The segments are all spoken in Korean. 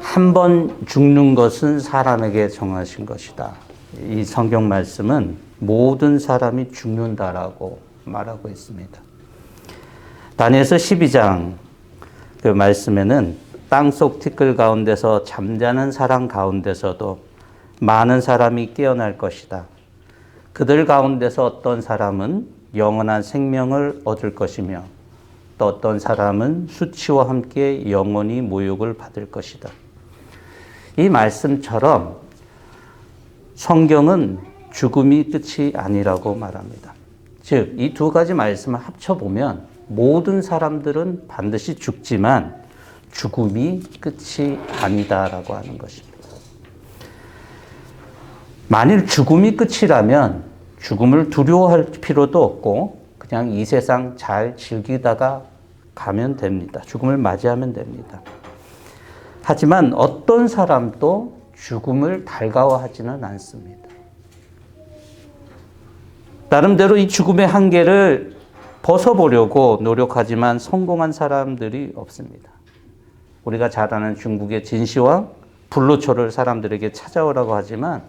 한 번 죽는 것은 사람에게 정하신 것이다. 이 성경 말씀은 모든 사람이 죽는다라고 말하고 있습니다. 다니엘서 12장 그 말씀에는 땅속 티끌 가운데서 잠자는 사람 가운데서도 많은 사람이 깨어날 것이다. 그들 가운데서 어떤 사람은 영원한 생명을 얻을 것이며 또 어떤 사람은 수치와 함께 영원히 모욕을 받을 것이다. 이 말씀처럼 성경은 죽음이 끝이 아니라고 말합니다. 즉, 이 두 가지 말씀을 합쳐보면 모든 사람들은 반드시 죽지만 죽음이 끝이 아니다라고 하는 것입니다. 만일 죽음이 끝이라면 죽음을 두려워할 필요도 없고 그냥 이 세상 잘 즐기다가 가면 됩니다. 죽음을 맞이하면 됩니다. 하지만 어떤 사람도 죽음을 달가워하지는 않습니다. 나름대로 이 죽음의 한계를 벗어보려고 노력하지만 성공한 사람들이 없습니다. 우리가 잘 아는 중국의 진시황, 불로초를 사람들에게 찾아오라고 하지만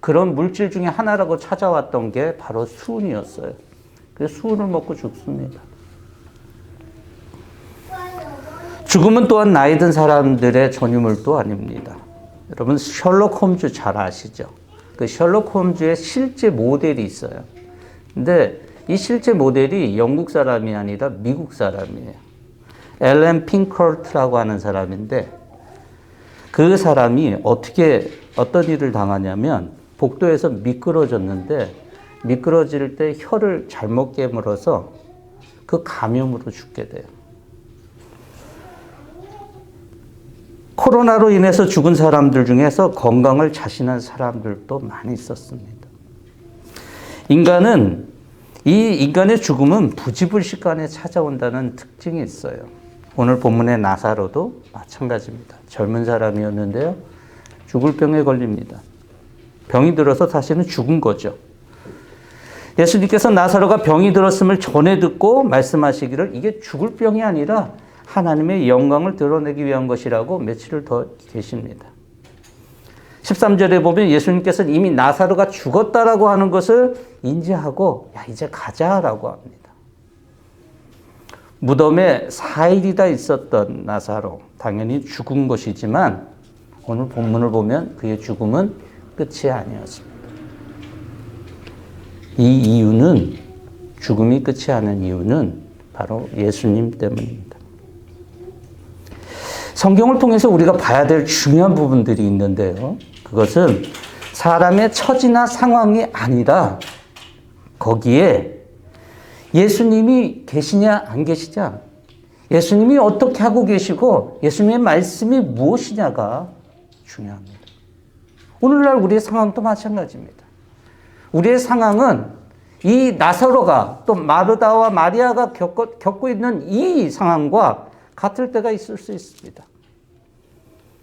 그런 물질 중에 하나라고 찾아왔던 게 바로 수은이었어요. 그 수은을 먹고 죽습니다. 죽음은 또한 나이 든 사람들의 전유물도 아닙니다. 여러분 셜록 홈즈 잘 아시죠? 그 셜록 홈즈의 실제 모델이 있어요. 근데 이 실제 모델이 영국 사람이 아니라 미국 사람이에요. 엘렌 핑컬트라고 하는 사람인데 그 사람이 어떻게 어떤 일을 당하냐면 복도에서 미끄러졌는데 미끄러질 때 혀를 잘못 깨물어서 그 감염으로 죽게 돼요. 코로나로 인해서 죽은 사람들 중에서 건강을 자신한 사람들도 많이 있었습니다. 인간은 이 인간의 죽음은 부지불식간에 찾아온다는 특징이 있어요. 오늘 본문의 나사로도 마찬가지입니다. 젊은 사람이었는데요. 죽을 병에 걸립니다. 병이 들어서 사실은 죽은 거죠. 예수님께서 나사로가 병이 들었음을 전해 듣고 말씀하시기를 이게 죽을 병이 아니라 하나님의 영광을 드러내기 위한 것이라고 며칠을 더 계십니다. 13절에 보면 예수님께서는 이미 나사로가 죽었다라고 하는 것을 인지하고 야 이제 가자라고 합니다. 무덤에 4일이다 있었던 나사로 당연히 죽은 것이지만 오늘 본문을 보면 그의 죽음은 끝이 아니었습니다. 이 이유는 죽음이 끝이 아닌 이유는 바로 예수님 때문입니다. 성경을 통해서 우리가 봐야 될 중요한 부분들이 있는데요. 그것은 사람의 처지나 상황이 아니라 거기에 예수님이 계시냐 안 계시냐 예수님이 어떻게 하고 계시고 예수님의 말씀이 무엇이냐가 중요합니다. 오늘날 우리의 상황도 마찬가지입니다. 우리의 상황은 이 나사로가 또 마르다와 마리아가 겪고, 겪고 있는 이 상황과 같을 때가 있을 수 있습니다.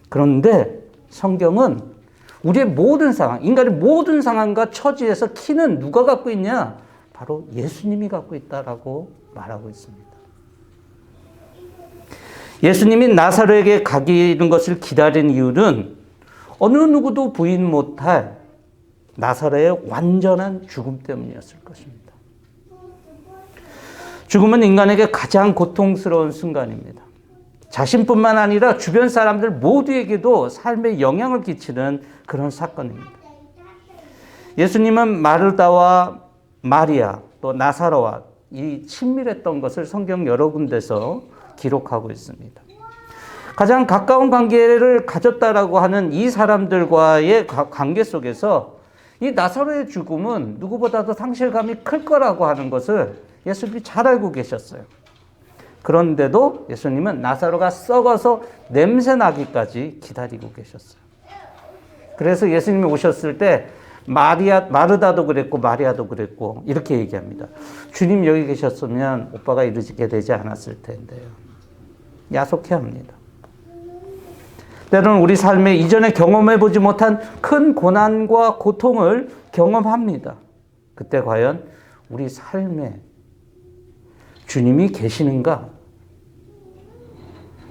그런데 성경은 우리의 모든 상황, 인간의 모든 상황과 처지에서 키는 누가 갖고 있냐? 바로 예수님이 갖고 있다라고 말하고 있습니다. 예수님이 나사로에게 가기는 것을 기다린 이유는 어느 누구도 부인 못할 나사로의 완전한 죽음 때문이었을 것입니다. 죽음은 인간에게 가장 고통스러운 순간입니다. 자신뿐만 아니라 주변 사람들 모두에게도 삶에 영향을 끼치는 그런 사건입니다. 예수님은 마르다와 마리아 또 나사로와 이 친밀했던 것을 성경 여러 군데서 기록하고 있습니다. 가장 가까운 관계를 가졌다라고 하는 이 사람들과의 관계 속에서 이 나사로의 죽음은 누구보다도 상실감이 클 거라고 하는 것을 예수님이 잘 알고 계셨어요. 그런데도 예수님은 나사로가 썩어서 냄새 나기까지 기다리고 계셨어요. 그래서 예수님이 오셨을 때 마리아 마르다도 그랬고 마리아도 그랬고 이렇게 얘기합니다. 주님 여기 계셨으면 오빠가 이르게 되지 않았을 텐데요. 야속해 합니다. 때로는 우리 삶에 이전에 경험해 보지 못한 큰 고난과 고통을 경험합니다. 그때 과연 우리 삶에 주님이 계시는가?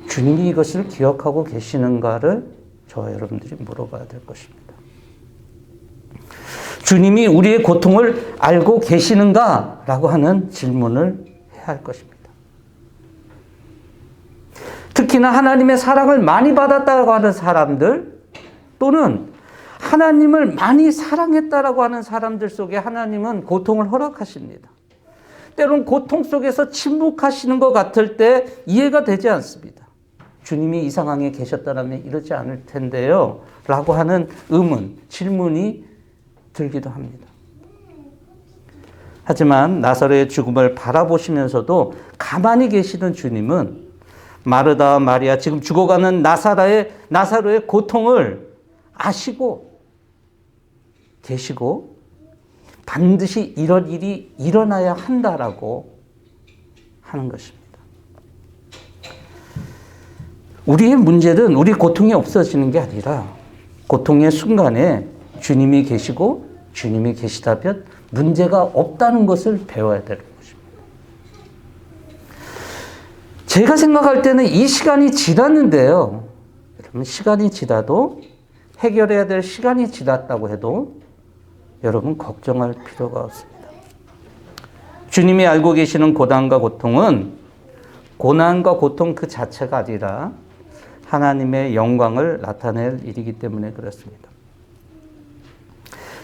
주님이 이것을 기억하고 계시는가를 저와 여러분들이 물어봐야 될 것입니다. 주님이 우리의 고통을 알고 계시는가? 라고 하는 질문을 해야 할 것입니다. 특히나 하나님의 사랑을 많이 받았다고 하는 사람들 또는 하나님을 많이 사랑했다라고 하는 사람들 속에 하나님은 고통을 허락하십니다. 때론 고통 속에서 침묵하시는 것 같을 때 이해가 되지 않습니다. 주님이 이 상황에 계셨다면 이러지 않을 텐데요. 라고 하는 의문, 질문이 들기도 합니다. 하지만 나사로의 죽음을 바라보시면서도 가만히 계시는 주님은 마르다 마리아 지금 죽어가는 나사라의 나사로의 고통을 아시고 계시고 반드시 이런 일이 일어나야 한다라고 하는 것입니다. 우리의 문제는 우리 고통이 없어지는 게 아니라 고통의 순간에 주님이 계시고 주님이 계시다면 문제가 없다는 것을 배워야 것입니다. 제가 생각할 때는 이 시간이 지났는데요. 여러분, 시간이 지나도 해결해야 될 시간이 지났다고 해도 여러분 걱정할 필요가 없습니다. 주님이 알고 계시는 고난과 고통은 고난과 고통 그 자체가 아니라 하나님의 영광을 나타낼 일이기 때문에 그렇습니다.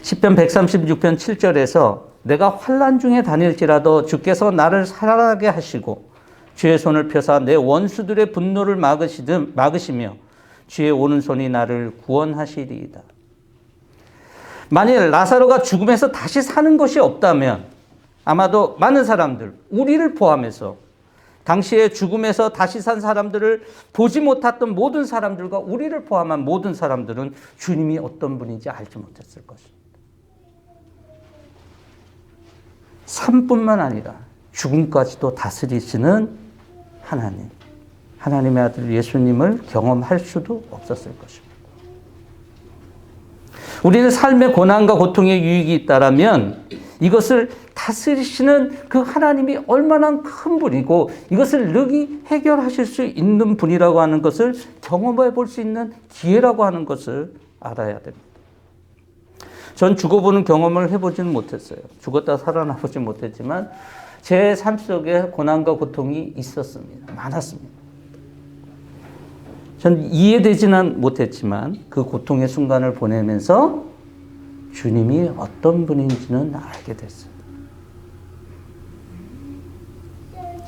10편 136편 7절에서 내가 환란 중에 다닐지라도 주께서 나를 살아나게 하시고 주의 손을 펴사 내 원수들의 분노를 막으시듯 막으시며 주의 오른손이 나를 구원하시리이다. 만일 라사로가 죽음에서 다시 사는 것이 없다면 아마도 많은 사람들, 우리를 포함해서 당시에 죽음에서 다시 산 사람들을 보지 못했던 모든 사람들과 우리를 포함한 모든 사람들은 주님이 어떤 분인지 알지 못했을 것입니다. 삶뿐만 아니라 죽음까지도 다스리시는 하나님, 하나님의 아들 예수님을 경험할 수도 없었을 것입니다. 우리는 삶의 고난과 고통의 유익이 있다라면 이것을 다스리시는 그 하나님이 얼마나 큰 분이고 이것을 능히 해결하실 수 있는 분이라고 하는 것을 경험해 볼 수 있는 기회라고 하는 것을 알아야 됩니다. 전 죽어보는 경험을 해보지는 못했어요. 죽었다 살아나보지 못했지만 제 삶 속에 고난과 고통이 있었습니다. 많았습니다. 전 이해되지는 못했지만 그 고통의 순간을 보내면서 주님이 어떤 분인지는 알게 됐어요.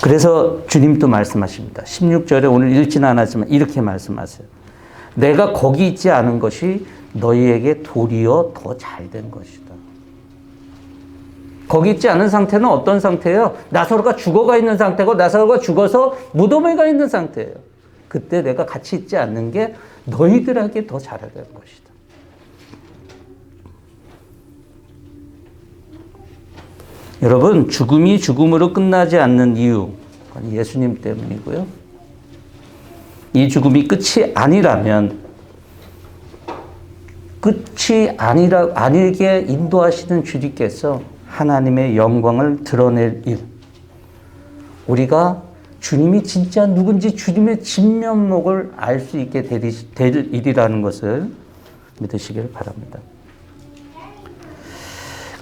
그래서 주님도 말씀하십니다. 16절에 오늘 읽지는 않았지만 이렇게 말씀하세요. 내가 거기 있지 않은 것이 너희에게 도리어 더 잘 된 것이다. 거기 있지 않은 상태는 어떤 상태예요? 나사로가 죽어가 있는 상태고 나사로가 죽어서 무덤에 가 있는 상태예요. 그때 내가 같이 있지 않는 게 너희들에게 더될 것이다. 여러분, 죽음이 죽음으로 끝나지 않는 이유, 예수님 때문이고요. 이 죽음이 끝이 아니라면, 끝이 아니라, 아니게 인도하시는 주님께서 하나님의 영광을 드러낼 일. 우리가 주님이 진짜 누군지 주님의 진면목을 알 수 있게 될 일이라는 것을 믿으시길 바랍니다.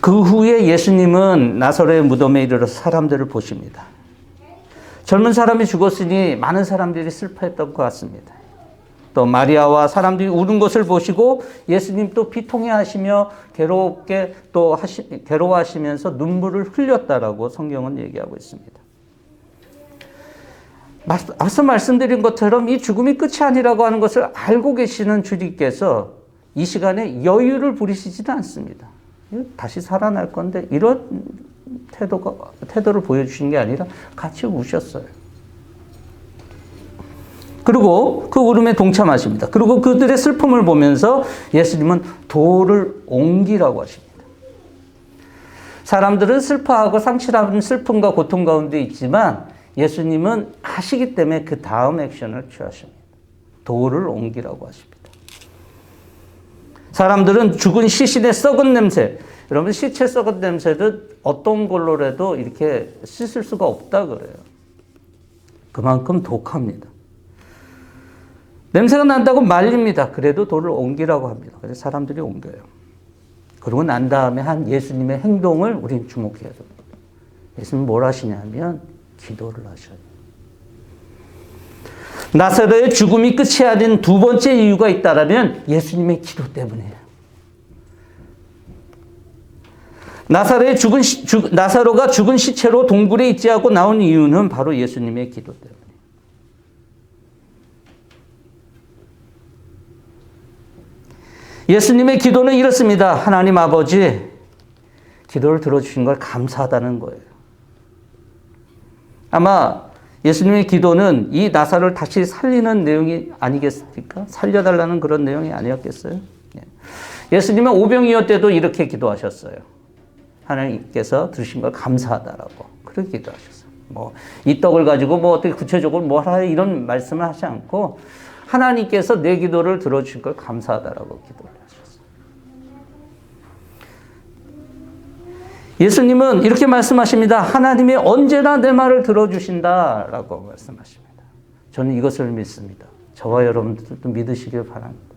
그 후에 예수님은 나사로의 무덤에 이르러서 사람들을 보십니다. 젊은 사람이 죽었으니 많은 사람들이 슬퍼했던 것 같습니다. 또 마리아와 사람들이 우는 것을 보시고 예수님 또 비통해 하시며 괴롭게 또 하시, 괴로워하시면서 눈물을 흘렸다라고 성경은 얘기하고 있습니다. 앞서 말씀드린 것처럼 이 죽음이 끝이 아니라고 하는 것을 알고 계시는 주님께서 이 시간에 여유를 부리시지는 않습니다. 다시 살아날 건데 이런 태도가, 태도를 보여주신 게 아니라 같이 우셨어요. 그리고 그 울음에 동참하십니다. 그리고 그들의 슬픔을 보면서 예수님은 돌을 옮기라고 하십니다. 사람들은 슬퍼하고 상실하는 슬픔과 고통 가운데 있지만 예수님은 하시기 때문에 그 다음 액션을 취하십니다. 돌을 옮기라고 하십니다. 사람들은 죽은 시신의 썩은 냄새, 여러분 시체 썩은 냄새는 어떤 걸로라도 이렇게 씻을 수가 없다 그래요. 그만큼 독합니다. 냄새가 난다고 말립니다. 그래도 돌을 옮기라고 합니다. 그래서 사람들이 옮겨요. 그러고 난 다음에 한 예수님의 행동을 우리는 주목해야 됩니다. 예수님 뭘 하시냐면 기도를 하셔요. 나사로의 죽음이 끝이 아닌 두 번째 이유가 있다라면 예수님의 기도 때문이에요. 나사로의 죽은 시, 죽, 나사로가 죽은 시체로 동굴에 있지 않고 나온 이유는 바로 예수님의 기도 때문에. 예수님의 기도는 이렇습니다. 하나님 아버지, 기도를 들어주신 걸 감사하다는 거예요. 아마 예수님의 기도는 이 나사를 다시 살리는 내용이 아니겠습니까? 살려달라는 그런 내용이 아니었겠어요? 예. 예수님은 오병이어 때도 이렇게 기도하셨어요. 하나님께서 들으신 걸 감사하다라고 그렇게 기도하셨어요. 뭐 이 떡을 가지고 뭐 어떻게 구체적으로 뭐 하라 이런 말씀을 하지 않고 하나님께서 내 기도를 들어주신 걸 감사하다라고 기도를 하셨어요. 예수님은 이렇게 말씀하십니다. 하나님이 언제나 내 말을 들어주신다라고 말씀하십니다. 저는 이것을 믿습니다. 저와 여러분들도 믿으시길 바랍니다.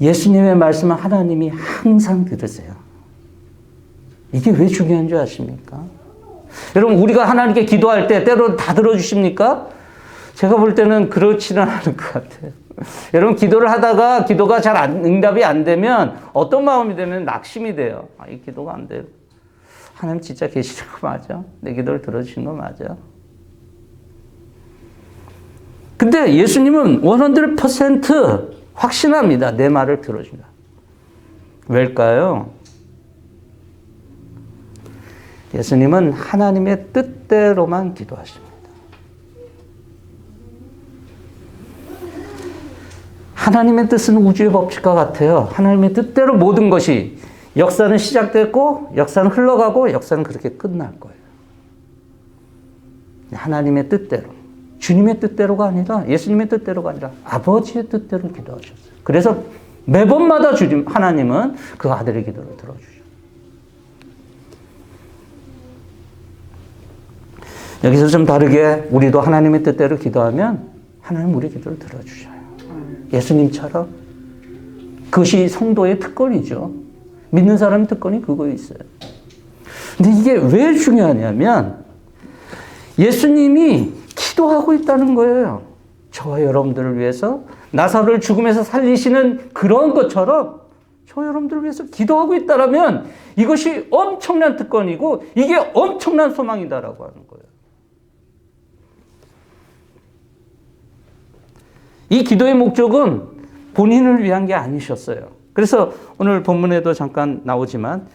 예수님의 말씀은 하나님이 항상 들으세요. 이게 왜 중요한 줄 아십니까? 여러분, 우리가 하나님께 기도할 때 때로 다 들어주십니까? 제가 볼 때는 그렇지는 않을 것 같아요. 여러분, 기도를 하다가 기도가 잘 안, 응답이 안 되면 어떤 마음이 되면 낙심이 돼요. 아, 이 기도가 안 돼요. 하나님 진짜 계시는 거 맞아? 내 기도를 들어주신 거 맞아? 근데 예수님은 100% 확신합니다. 내 말을 들어준다. 왜일까요? 예수님은 하나님의 뜻대로만 기도하십니다. 하나님의 뜻은 우주의 법칙과 같아요. 하나님의 뜻대로 모든 것이 역사는 시작됐고 역사는 흘러가고 역사는 그렇게 끝날 거예요. 하나님의 뜻대로 주님의 뜻대로가 아니라 예수님의 뜻대로가 아니라 아버지의 뜻대로 기도하셨어요. 그래서 매번마다 주님 하나님은 그 아들의 기도를 들어주셔. 여기서 좀 다르게 우리도 하나님의 뜻대로 기도하면 하나님 우리 기도를 들어주셔요. 예수님처럼 그것이 성도의 특권이죠. 믿는 사람의 특권이 그거 있어요. 근데 이게 왜 중요하냐면 예수님이 기도하고 있다는 거예요. 저와 여러분들을 위해서 나사로를 죽음에서 살리시는 그런 것처럼 저 여러분들을 위해서 기도하고 있다라면 이것이 엄청난 특권이고 이게 엄청난 소망이다라고 하는 거예요. 이 기도의 목적은 본인을 위한 게 아니셨어요. 그래서 오늘 본문에도 잠깐 나오지만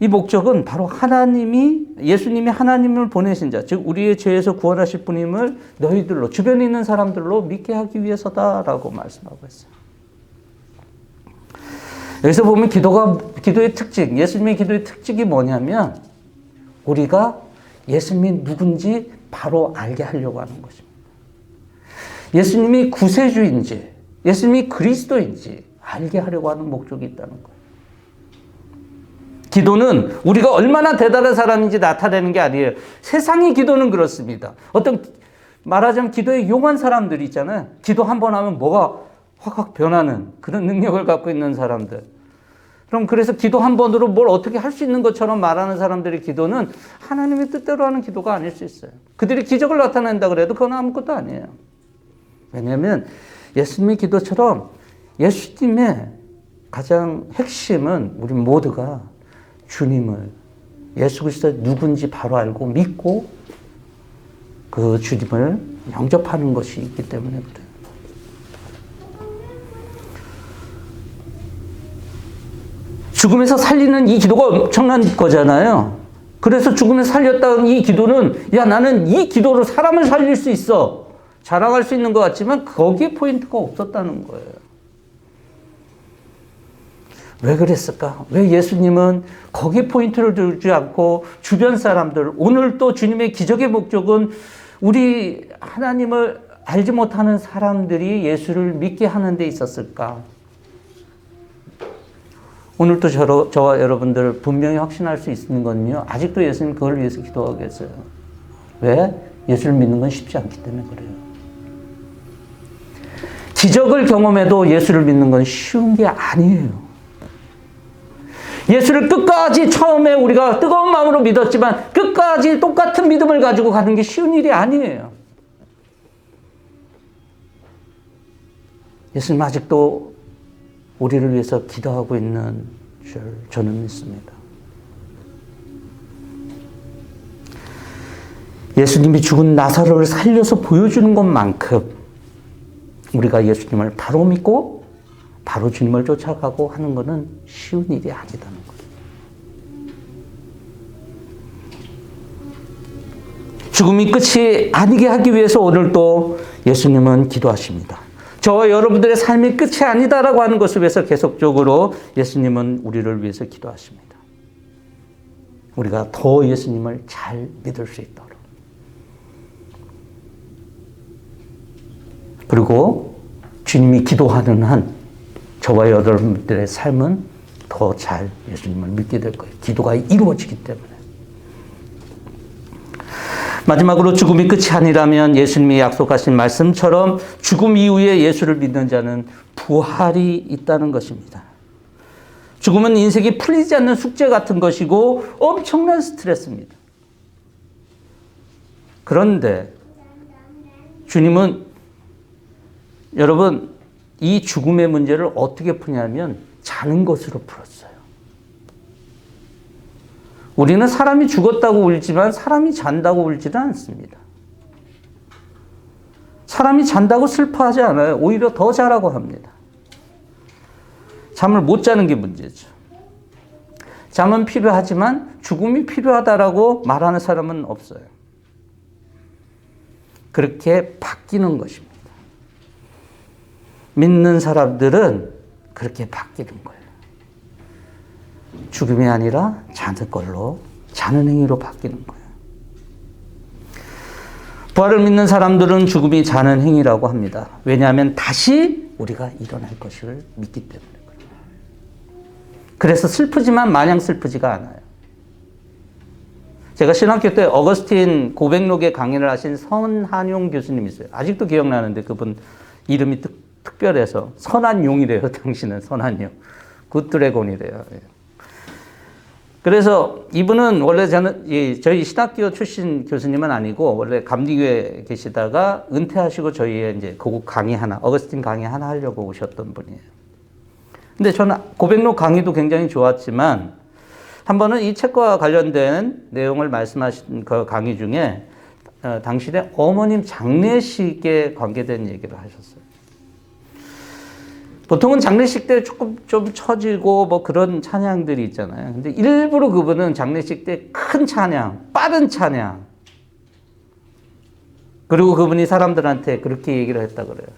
이 목적은 바로 하나님이 예수님이 하나님을 보내신 자, 즉 우리의 죄에서 구원하실 분임을 너희들로 주변에 있는 사람들로 믿게 하기 위해서다라고 말씀하고 있어요. 여기서 보면 기도가 기도의 특징, 예수님의 기도의 특징이 뭐냐면 우리가 예수님이 누군지 바로 알게 하려고 하는 것입니다. 예수님이 구세주인지, 예수님이 그리스도인지 알게 하려고 하는 목적이 있다는 거예요. 기도는 우리가 얼마나 대단한 사람인지 나타내는 게 아니에요. 세상의 기도는 그렇습니다. 어떤 말하자면 기도에 용한 사람들 있잖아요. 기도 한 번 하면 뭐가 확확 변하는 그런 능력을 갖고 있는 사람들. 그럼 그래서 기도 한 번으로 뭘 어떻게 할 수 있는 것처럼 말하는 사람들의 기도는 하나님의 뜻대로 하는 기도가 아닐 수 있어요. 그들이 기적을 나타낸다 그래도 그건 아무것도 아니에요. 왜냐하면 예수님의 기도처럼 예수님의 가장 핵심은 우리 모두가 주님을 예수 그리스도 누군지 바로 알고 믿고 그 주님을 영접하는 것이 있기 때문에 그래요. 죽음에서 살리는 이 기도가 엄청난 거잖아요. 그래서 죽음에서 살렸다는 이 기도는 야 나는 이 기도로 사람을 살릴 수 있어. 자랑할 수 있는 것 같지만 거기에 포인트가 없었다는 거예요. 왜 그랬을까? 왜 예수님은 거기에 포인트를 두지 않고 주변 사람들, 오늘 또 주님의 기적의 목적은 우리 하나님을 알지 못하는 사람들이 예수를 믿게 하는 데 있었을까? 오늘도 저, 저와 여러분들 분명히 확신할 수 있는 건요. 아직도 예수님 그걸 위해서 기도하겠어요. 왜? 예수를 믿는 건 쉽지 않기 때문에 그래요. 기적을 경험해도 예수를 믿는 건 쉬운 게 아니에요. 예수를 끝까지 처음에 우리가 뜨거운 마음으로 믿었지만 끝까지 똑같은 믿음을 가지고 가는 게 쉬운 일이 아니에요. 예수님 아직도 우리를 위해서 기도하고 있는 줄 저는 믿습니다. 예수님이 죽은 나사로를 살려서 보여주는 것만큼 우리가 예수님을 바로 믿고 바로 주님을 쫓아가고 하는 것은 쉬운 일이 아니다는 거예요. 죽음이 끝이 아니게 하기 위해서 오늘 또 예수님은 기도하십니다. 저와 여러분들의 삶이 끝이 아니다라고 하는 것을 위해서 계속적으로 예수님은 우리를 위해서 기도하십니다. 우리가 더 예수님을 잘 믿을 수 있도록. 그리고 주님이 기도하는 한 저와 여러분들의 삶은 더 잘 예수님을 믿게 될 거예요. 기도가 이루어지기 때문에. 마지막으로 죽음이 끝이 아니라면 예수님이 약속하신 말씀처럼 죽음 이후에 예수를 믿는 자는 부활이 있다는 것입니다. 죽음은 인생이 풀리지 않는 숙제 같은 것이고 엄청난 스트레스입니다. 그런데 주님은 여러분 이 죽음의 문제를 어떻게 푸냐면 자는 것으로 풀었어요. 우리는 사람이 죽었다고 울지만 사람이 잔다고 울지는 않습니다. 사람이 잔다고 슬퍼하지 않아요. 오히려 더 자라고 합니다. 잠을 못 자는 게 문제죠. 잠은 필요하지만 죽음이 필요하다라고 말하는 사람은 없어요. 그렇게 바뀌는 것입니다. 믿는 사람들은 그렇게 바뀌는 거예요. 죽음이 아니라 자는 걸로, 자는 행위로 바뀌는 거예요. 부활을 믿는 사람들은 죽음이 자는 행위라고 합니다. 왜냐하면 다시 우리가 일어날 것을 믿기 때문에 그래요. 그래서 슬프지만 마냥 슬프지가 않아요. 제가 신학교 때 어거스틴 고백록에 강의를 하신 선한용 교수님이 있어요. 아직도 기억나는데 그분 이름이 특, 특별해서 선한 용이래요. 당신은 선한 용. 굿드래곤이래요. 예. 그래서 이분은 원래 저는 저희 신학교 출신 교수님은 아니고 원래 감리교에 계시다가 은퇴하시고 저희의 이제 고급 강의 하나, 어거스틴 강의 하나 하려고 오셨던 분이에요. 근데 저는 고백록 강의도 굉장히 좋았지만 한 번은 이 책과 관련된 내용을 말씀하신 그 강의 중에 어, 당신의 어머님 장례식에 관계된 얘기를 하셨어요. 보통은 장례식 때 조금 좀 처지고 뭐 그런 찬양들이 있잖아요. 근데 일부러 그분은 장례식 때 큰 찬양, 빠른 찬양. 그리고 그분이 사람들한테 그렇게 얘기를 했다 그래요.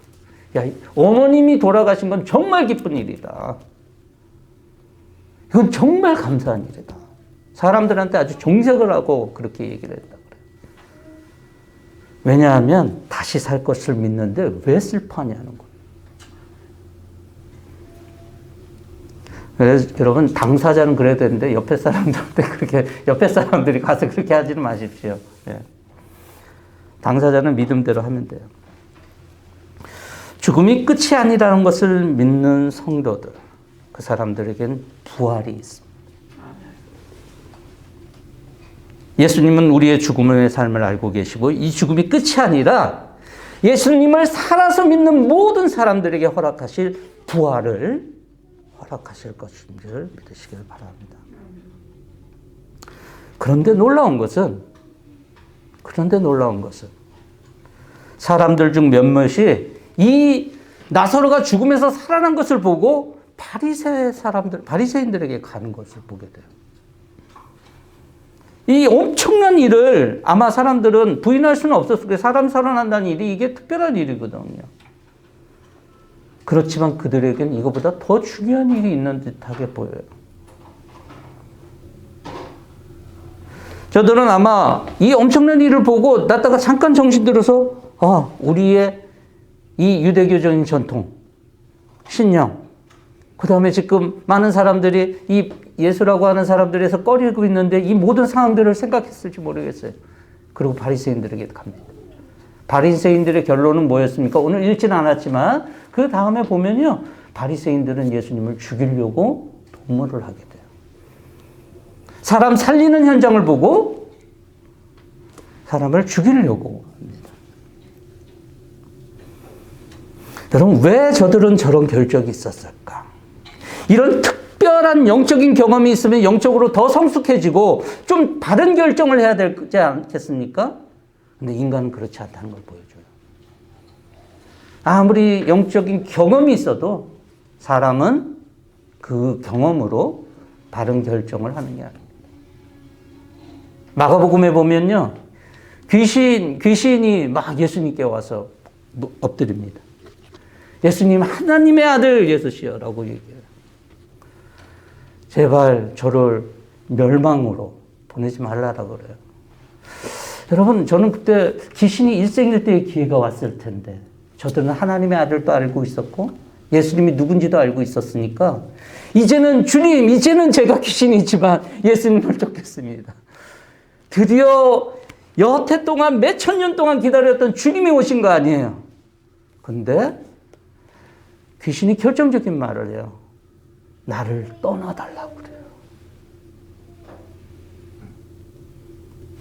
야, 어머님이 돌아가신 건 정말 기쁜 일이다. 이건 정말 감사한 일이다. 사람들한테 아주 정색을 하고 그렇게 얘기를 했다 그래요. 왜냐하면 다시 살 것을 믿는데 왜 슬퍼하냐는 거예요. 그래서 여러분 당사자는 그래야 되는데 옆에 사람들한테 그렇게 옆에 사람들이 가서 그렇게 하지는 마십시오. 예. 당사자는 믿음대로 하면 돼요. 죽음이 끝이 아니라는 것을 믿는 성도들, 그 사람들에겐 부활이 있습니다. 예수님은 우리의 죽음의 삶을 알고 계시고 이 죽음이 끝이 아니라 예수님을 살아서 믿는 모든 사람들에게 허락하실 부활을 허락하실 것인 줄 믿으시길 바랍니다. 그런데 놀라운 것은 그런데 놀라운 것은 사람들 중 몇몇이 이 나사로가 죽음에서 살아난 것을 보고 바리새 사람들 바리새인들에게 가는 것을 보게 돼요. 이 엄청난 일을 아마 사람들은 부인할 수는 없었을 거예요. 사람 살아난다는 일이 이게 특별한 일이거든요. 그렇지만 그들에게는 이거보다 더 중요한 일이 있는 듯하게 보여요. 저들은 아마 이 엄청난 일을 보고 났다가 잠깐 정신 들어서 아, 우리의 이 유대교적인 전통, 신령, 그 다음에 지금 많은 사람들이 이 예수라고 하는 사람들에서 꺼리고 있는데 이 모든 상황들을 생각했을지 모르겠어요. 그리고 바리새인들에게 갑니다. 바리새인들의 결론은 뭐였습니까? 오늘 읽지는 않았지만 그 다음에 보면요. 바리새인들은 예수님을 죽이려고 도모를 하게 돼요. 사람 살리는 현장을 보고 사람을 죽이려고 합니다. 여러분, 왜 저들은 저런 결정이 있었을까? 이런 특별한 영적인 경험이 있으면 영적으로 더 성숙해지고 좀 바른 결정을 해야 되지 않겠습니까? 근데 인간은 그렇지 않다는 걸 보여줘요. 아무리 영적인 경험이 있어도 사람은 그 경험으로 바른 결정을 하는 게 아닙니다. 마가복음에 보면요. 귀신, 귀신이 막 예수님께 와서 엎드립니다. 예수님, 하나님의 아들 예수시여 라고 얘기해요. 제발 저를 멸망으로 보내지 말라라 그래요. 여러분, 저는 그때 귀신이 일생일 대의 기회가 왔을 텐데, 저들은 하나님의 아들도 알고 있었고, 예수님이 누군지도 알고 있었으니까, 이제는 주님, 이제는 제가 귀신이지만 예수님을 쫓겠습니다. 드디어 여태 동안 몇 천 년 동안 기다렸던 주님이 오신 거 아니에요. 근데 귀신이 결정적인 말을 해요. 나를 떠나달라고 그래요.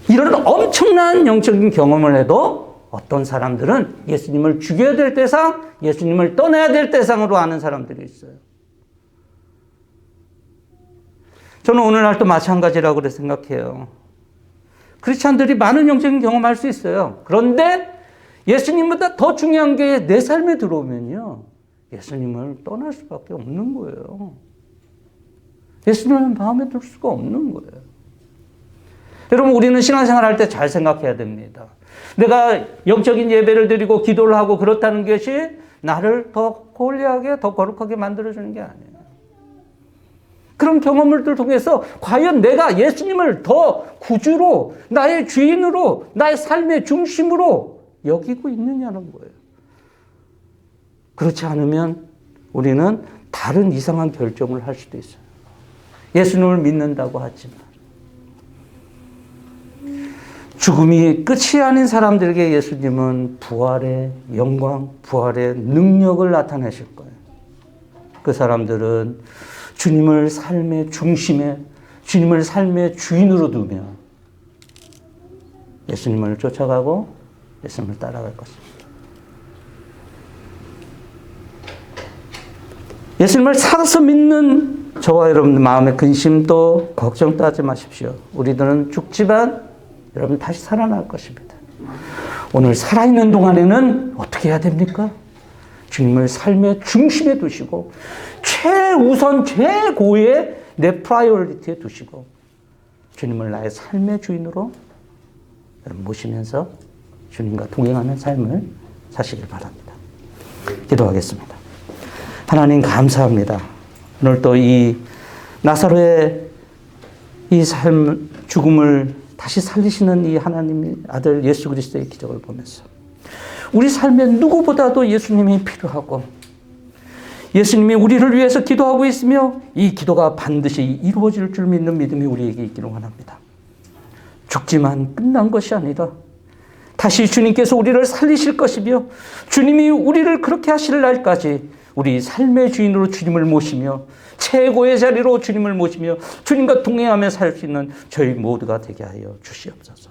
이런 엄청난 영적인 경험을 해도 어떤 사람들은 예수님을 죽여야 될 대상, 예수님을 떠나야 될 대상으로 아는 사람들이 있어요. 저는 오늘날도 마찬가지라고 생각해요. 크리스찬들이 많은 영적인 경험할 수 있어요. 그런데 예수님보다 더 중요한 게 내 삶에 들어오면요. 예수님을 떠날 수밖에 없는 거예요. 예수님을 마음에 들 수가 없는 거예요. 여러분, 우리는 신앙생활 할 때 잘 생각해야 됩니다. 내가 영적인 예배를 드리고 기도를 하고 그렇다는 것이 나를 더 홀리하게, 더 거룩하게 만들어주는 게 아니에요. 그런 경험을 통해서 과연 내가 예수님을 더 구주로, 나의 주인으로, 나의 삶의 중심으로 여기고 있느냐는 거예요. 그렇지 않으면 우리는 다른 이상한 결정을 할 수도 있어요. 예수님을 믿는다고 하지만. 죽음이 끝이 아닌 사람들에게 예수님은 부활의 영광, 부활의 능력을 나타내실 거예요. 그 사람들은 주님을 삶의 중심에, 주님을 삶의 주인으로 두며 예수님을 쫓아가고 예수님을 따라갈 것입니다. 예수님을 살아서 믿는 저와 여러분 마음의 근심도 걱정도 하지 마십시오. 우리들은 죽지만 여러분 다시 살아날 것입니다. 오늘 살아있는 동안에는 어떻게 해야 됩니까? 주님을 삶의 중심에 두시고 최우선 최고의 내 프라이어리티에 두시고 주님을 나의 삶의 주인으로 여러분 모시면서 주님과 동행하는 삶을 사시길 바랍니다. 기도하겠습니다. 하나님 감사합니다. 오늘 또 이 나사로의 이 삶 죽음을 다시 살리시는 이 하나님의 아들 예수 그리스도의 기적을 보면서 우리 삶에 누구보다도 예수님이 필요하고 예수님이 우리를 위해서 기도하고 있으며 이 기도가 반드시 이루어질 줄 믿는 믿음이 우리에게 있기를 원합니다. 죽지만 끝난 것이 아니라 다시 주님께서 우리를 살리실 것이며 주님이 우리를 그렇게 하실 날까지 우리 삶의 주인으로 주님을 모시며 최고의 자리로 주님을 모시며 주님과 동행하며 살 수 있는 저희 모두가 되게 하여 주시옵소서.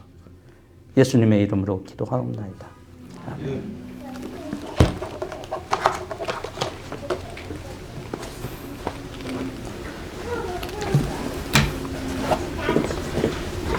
예수님의 이름으로 기도하옵나이다. 아멘.